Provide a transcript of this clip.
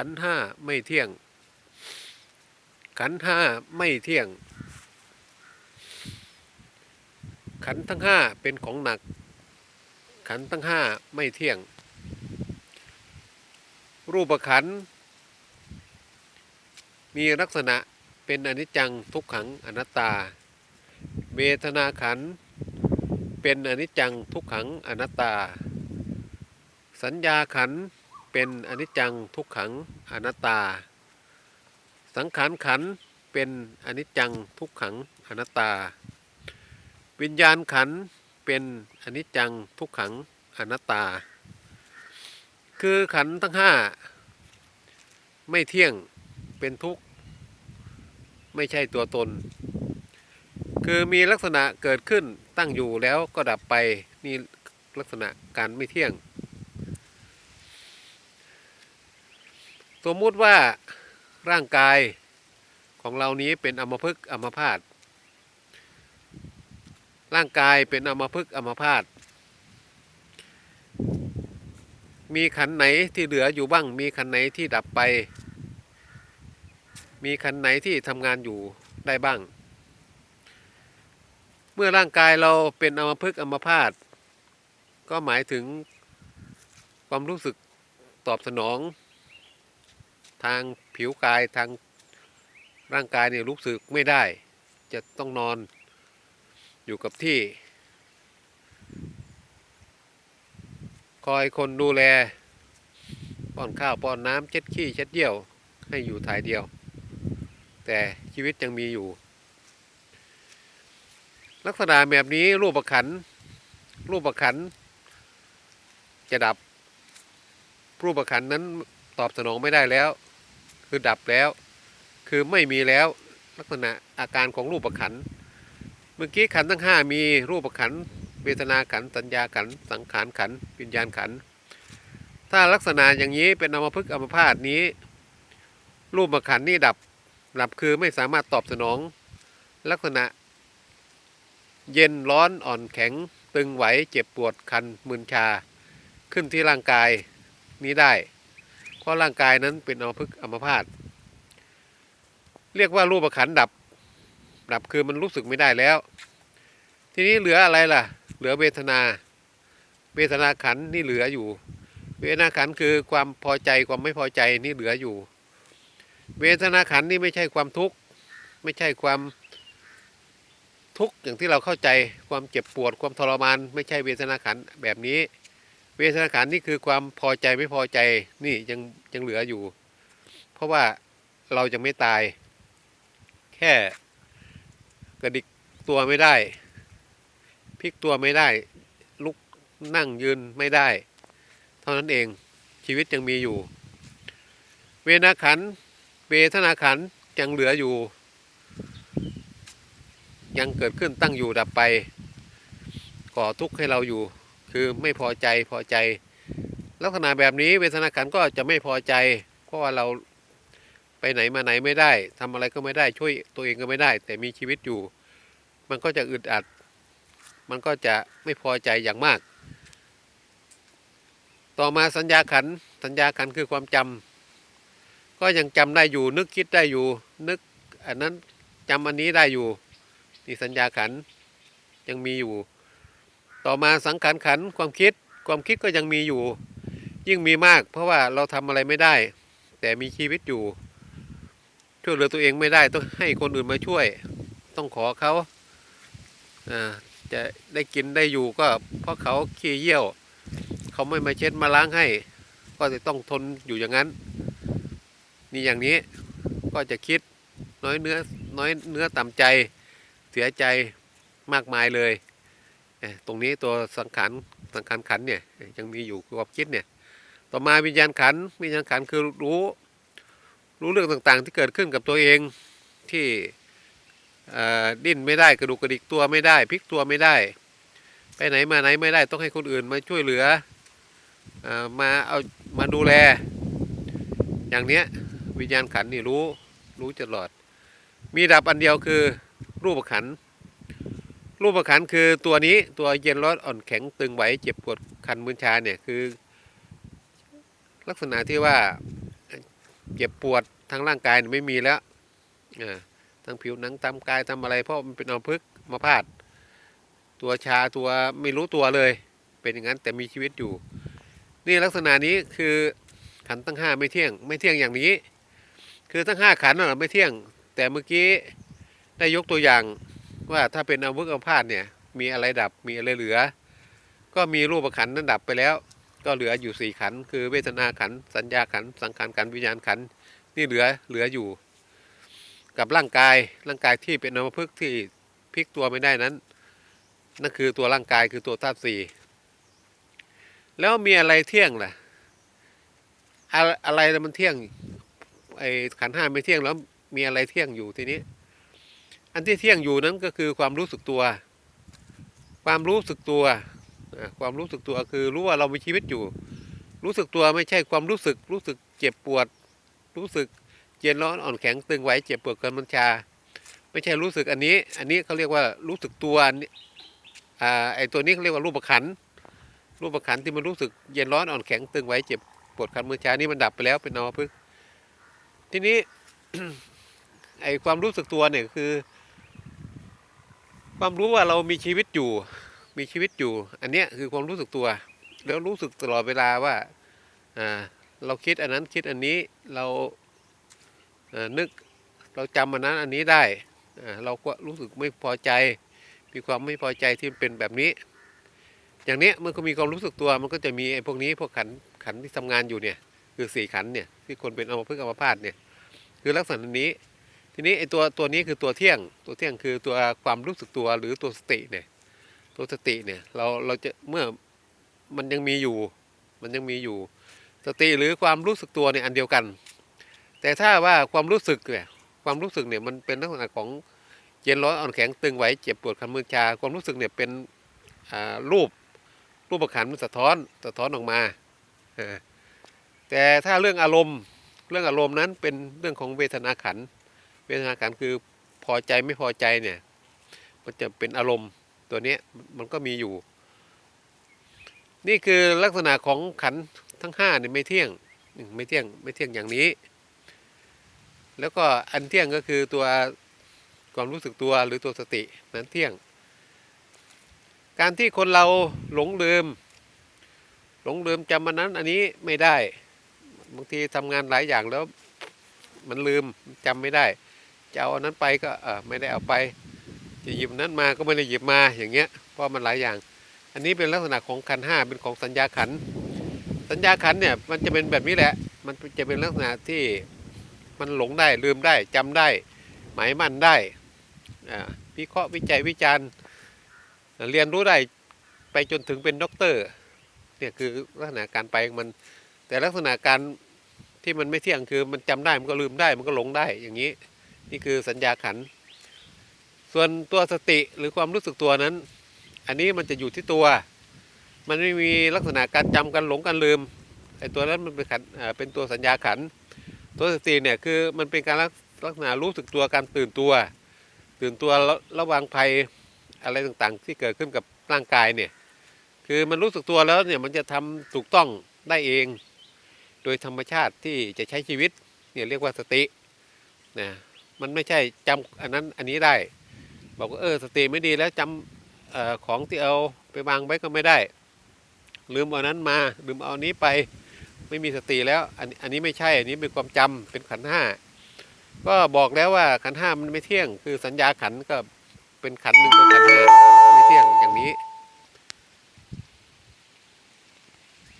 ขันห้าไม่เที่ยง ขันห้าไม่เที่ยง ขันทั้งห้าเป็นของหนัก ขันทั้งห้าไม่เที่ยง รูปขัน มีลักษณะเป็นอนิจจังทุกขังอนัตตา เวทนาขัน เป็นอนิจจังทุกขังอนัตตา สัญญาขันธ์ เป็นอนิจจังทุกขังอนัตตา สังขารขันเป็นอนิจจังทุกขังอนัตตา วิญญาณขันเป็นอนิจจังทุกขังอนัตตา คือขันทั้งห้าไม่เที่ยงเป็นทุกข์ ไม่ใช่ตัวตน คือมีลักษณะเกิดขึ้นตั้งอยู่แล้วก็ดับไปนี่ลักษณะการไม่เที่ยง สมมุติว่าร่างกายของเรานี้เป็นอมพฤกอมพาตร่างกายเป็นอมพฤกอมพาตมีขันไหนที่เหลืออยู่บ้าง มีขันไหนที่ดับไป มีขันไหนที่ทำงานอยู่ได้บ้าง เมื่อร่างกายเราเป็นอมพฤกอมพาตก็หมายถึงความรู้สึกตอบสนอง ทางผิวกายทางร่างกายเนี่ยรู้สึกไม่ได้ จะต้องนอนอยู่กับที่ คอยคนดูแล ป้อนข้าวป้อนน้ำเช็ดขี้เช็ดเยี่ยวให้อยู่ถ่ายเดียว แต่ชีวิตยังมีอยู่ ลักษณะแบบนี้รูปประขัน รูปประขัน จะดับรูปประขันนั้นตอบสนองไม่ได้แล้ว คือดับแล้ว คือไม่มีแล้วลักษณะอาการของรูปขันเมื่อกี้ขันทั้งห้ามีรูปขันเวทนาขันสัญญาขันสังขารขันวิญญาณขัน ถ้าลักษณะอย่างนี้เป็นอมพฤกอมพาตนี้ รูปขันนี่ดับดับคือไม่สามารถตอบสนอง ลักษณะ เย็นร้อนอ่อนแข็ง ตึงไหวเจ็บปวดคันมึนชา ขึ้นที่ร่างกายนี้ได้ ราะร่างกายนั้นเป็นอมพฤกอมพาตเรียกว่ารูปขันดับ ดับคือมันรู้สึกไม่ได้แล้ว ทีนี้เหลืออะไรล่ะ เหลือเวทนา เวทนาขันนี่เหลืออยู่ เวทนาขันคือความพอใจความไม่พอใจนี่เหลืออยู่ เวทนาขันนี่ไม่ใช่ความทุกข์ไม่ใช่ความทุกข์อย่างที่เราเข้าใจความเจ็บปวดความทรมาน ไม่ใช่เวทนาขันแบบนี้ เวทนาขันนี่คือความพอใจไม่พอใจนี่ยังยังเหลืออยู่ เพราะว่าเราจะไม่ตาย แค่กระดิกตัวไม่ได้พลิกตัวไม่ได้ ลุกนั่งยืนไม่ได้ เท่านั้นเองชีวิตยังมีอยู่ เวทนาขันเวทนาขันยังเหลืออยู่ ยังเกิดขึ้นตั้งอยู่ดับไปก่อทุกข์ให้เราอยู่ คือไม่พอใจพอใจ ลักษณะแบบนี้เวทนาขันก็จะไม่พอใจ เพราะว่าเราไปไหนมาไหนไม่ได้ทำอะไรก็ไม่ได้ช่วยตัวเองก็ไม่ได้ แต่มีชีวิตอยู่ มันก็จะอึดอัด มันก็จะไม่พอใจอย่างมาก ต่อมาสัญญาขันสัญญาขันคือความจำก็ยังจำได้อยู่ นึกคิดได้อยู่ นึกอันนั้นจำอันนี้ได้อยู่นี่สัญญาขันยังมีอยู่ ต่อมาสังขารขันความคิด ความคิดก็ยังมีอยู่ ยิ่งมีมาก เพราะว่าเราทำอะไรไม่ได้ แต่มีชีวิตอยู่ ช่วยเหลือตัวเองไม่ได้ต้องให้คนอื่นมาช่วย ต้องขอเขาจะได้กินได้อยู่ก็เพราะเขาขี้เยี่ยว เขาไม่มาเช็ดมาล้างให้ ก็จะต้องทนอยู่อย่างนั้นนี่อย่างนี้ก็จะคิดน้อยเนื้อน้อยเนื้อต่ำใจเสียใจมากมายเลย ตรงนี้ตัวสังขารสังขารขันเนี่ยยังมีอยู่คือความคิดเนี่ยต่อมาวิญญาณขันวิญญาณขันคือรู้รู้เรื่องต่างๆ ที่เกิดขึ้นกับตัวเองที่ดิ้นไม่ได้กระดูกกระดิกตัวไม่ได้พลิกตัวไม่ได้ ไปไหนมาไหนไม่ได้ต้องให้คนอื่นมาช่วยเหลืออมาเอามาดูแล อย่างเนี้ยวิญญาณขันนี่รู้รู้ตลอด มีดับอันเดียวคือรูปขันธ์ รูปขันคือตัวนี้ตัวเย็นร้อนอ่อนแข็งตึงไหวเจ็บปวดคันมึนชาเนี่ยคือ ลักษณะที่ว่าเจ็บปวดทางร่างกายไม่มีแล้วอ่าทั้งผิวหนังตามกายทำอะไรเพราะมันเป็นอัมพฤกษ์มาพาด ตัวชาตัวไม่รู้ตัวเลย เป็นอย่างนั้นแต่มีชีวิตอยู่ นี่ลักษณะนี้คือขันธ์ทั้งห้าไม่เที่ยง ไม่เที่ยงอย่างนี้ คือทั้งห้าขันน่ะไม่เที่ยง แต่เมื่อกี้ได้ยกตัวอย่าง ว่าถ้าเป็นอาวุธอาพาธเนี่ย มีอะไรดับมีอะไรเหลือ ก็มีรูปขันนั้นดับไปแล้ว ก็เหลืออยู่สี่ขัน คือเวทนาขัน สัญญาขัน สังขารขัน วิญญาณขัน นี่เหลือเหลืออยู่ กับร่างกายร่างกายที่เป็นอมพฤกที่พลิกตัวไม่ได้นั้น นั่นคือตัวร่างกายคือตัวธาตุสี่แล้วมีอะไรเที่ยงล่ะ อะไรมันเที่ยงไอ้ขันห้าไม่เที่ยงแล้วมีอะไรเที่ยงอยู่ทีนี้ อันที่เที่ยงอยู่นั้นก็คือความรู้สึกตัว ความรู้สึกตัว ความรู้สึกตัวคือรู้ว่าเรามีชีวิตอยู่ รู้สึกตัวไม่ใช่ความรู้สึก รู้สึกเจ็บปวด รู้สึกเย็นร้อนอ่อนแข็งตึงไหวเจ็บปวดเกินบัญชา ไม่ใช่รู้สึกอันนี้ อันนี้เขาเรียกว่ารู้สึกตัวอันนี้อ่าไอตัวนี้เขาเรียกว่ารูปขันรูปขันที่มันรู้สึกเย็นร้อนอ่อนแข็งตึงไหวเจ็บปวดคันมือชานี่มันดับไปแล้วเป็นนอพึกทีนี้ไอความรู้สึกตัวเนี่ยคือ ความรู้ว่าเรามีชีวิตอยู่ มีชีวิตอยู่ อันเนี้ยคือความรู้สึกตัว แล้วรู้สึกตลอดเวลาว่าอ่าเราคิดอันนั้นคิดอันนี้เราเนึกเราจำอันนั้นอันนี้ได้เราก็รู้สึกไม่พอใจ มีความไม่พอใจที่เป็นแบบนี้ อย่างนี้มันก็มีความรู้สึกตัวมันก็จะมีไอ้พวกนี้พวกขันขันที่ทำงานอยู่เนี่ย คือสี่ขันเนี่ยที่คนเป็นอัมพฤกษ์อัมพาตเนี่ยคือลักษณะนี้ ทีนี้ไอ้ตัวตัวนี้คือตัวเที่ยง ตัวเที่ยงคือตัวความรู้สึกตัวหรือตัวสติเนี่ย ตัวสติเนี่ยเราเราจะเมื่อมันยังมีอยู่ มันยังมีอยู่ สติหรือความรู้สึกตัวเนี่ยอันเดียวกัน แต่ถ้าว่าความรู้สึกเนี่ยความรู้สึกเนี่ยมันเป็นลักษณะของเย็นร้อนอ่อนแข็งตึงไหวเจ็บปวดคันมือชาความรู้สึกเนี่ยเป็นรูปรูปขันมันสะท้อนสะท้อนออกมา แต่ถ้าเรื่องอารมณ์เรื่องอารมณ์นั้นเป็นเรื่องของเวทนาขันธ์ เวทนาขันธ์คือพอใจไม่พอใจเนี่ย มันจะเป็นอารมณ์ตัวนี้มันก็มีอยู่ นี่คือลักษณะของขันทั้งห้าเนี่ยไม่เที่ยงไม่เที่ยงไม่เที่ยงอย่างนี้ แล้วก็อันเที่ยงก็คือตัวความรู้สึกตัวหรือตัวสตินั้นเที่ยง การที่คนเราหลงลืม หลงลืมจำมันนั้นอันนี้ไม่ได้บางทีทำงานหลายอย่างแล้วมันลืมจำไม่ได้ จะเอาอันนั้นไปก็เออไม่ได้เอาไปจะหยิบนั้นมาก็ไม่ได้หยิบมาอย่างเงี้ยเพราะมันหลายอย่าง อันนี้เป็นลักษณะของขันห้าเป็นของสัญญาขัน สัญญาขันเนี่ยมันจะเป็นแบบนี้แหละ มันจะเป็นลักษณะที่มันหลงได้ลืมได้จำได้ หมายมั่นได้อ่าวิเคราะห์วิจัยวิจารณ์เรียนรู้ได้ไปจนถึงเป็นด็อกเตอร์เนี่ยคือลักษณะการไปของมันแต่ลักษณะการที่มันไม่เที่ยงคือมันจำได้มันก็ลืมได้มันก็หลงได้อย่างนี้ นี่คือสัญญาขัน ส่วนตัวสติหรือความรู้สึกตัวนั้น อันนี้มันจะอยู่ที่ตัว มันไม่มีลักษณะการจำกันหลงกันลืมไอ้ตัวนั้นมันเป็นขันเป็นตัวสัญญาขัน ตัวสติเนี่ยคือมันเป็นการลักษณะรู้สึกตัวการตื่นตัว ตื่นตัวระระวังภัยอะไรต่างๆ ที่เกิดขึ้นกับร่างกายเนี่ยคือมันรู้สึกตัวแล้วเนี่ยมันจะทำถูกต้องได้เอง โดยธรรมชาติที่จะใช้ชีวิตเนี่ยเรียกว่าสตินะ มันไม่ใช่จำอันนั้นอันนี้ได้ บอกว่าเออสติไม่ดีแล้วจำเอ่อของที่เอาไปวางไว้ก็ไม่ได้ ลืมเอานั้นมาลืมเอานี้ไปไม่มีสติแล้วอันอันนี้ไม่ใช่อันนี้เป็นความจำเป็นขันห้าก็บอกแล้วว่าขันห้ามันไม่เที่ยง คือสัญญาขันก็เป็นขันหนึ่งกับขันห้า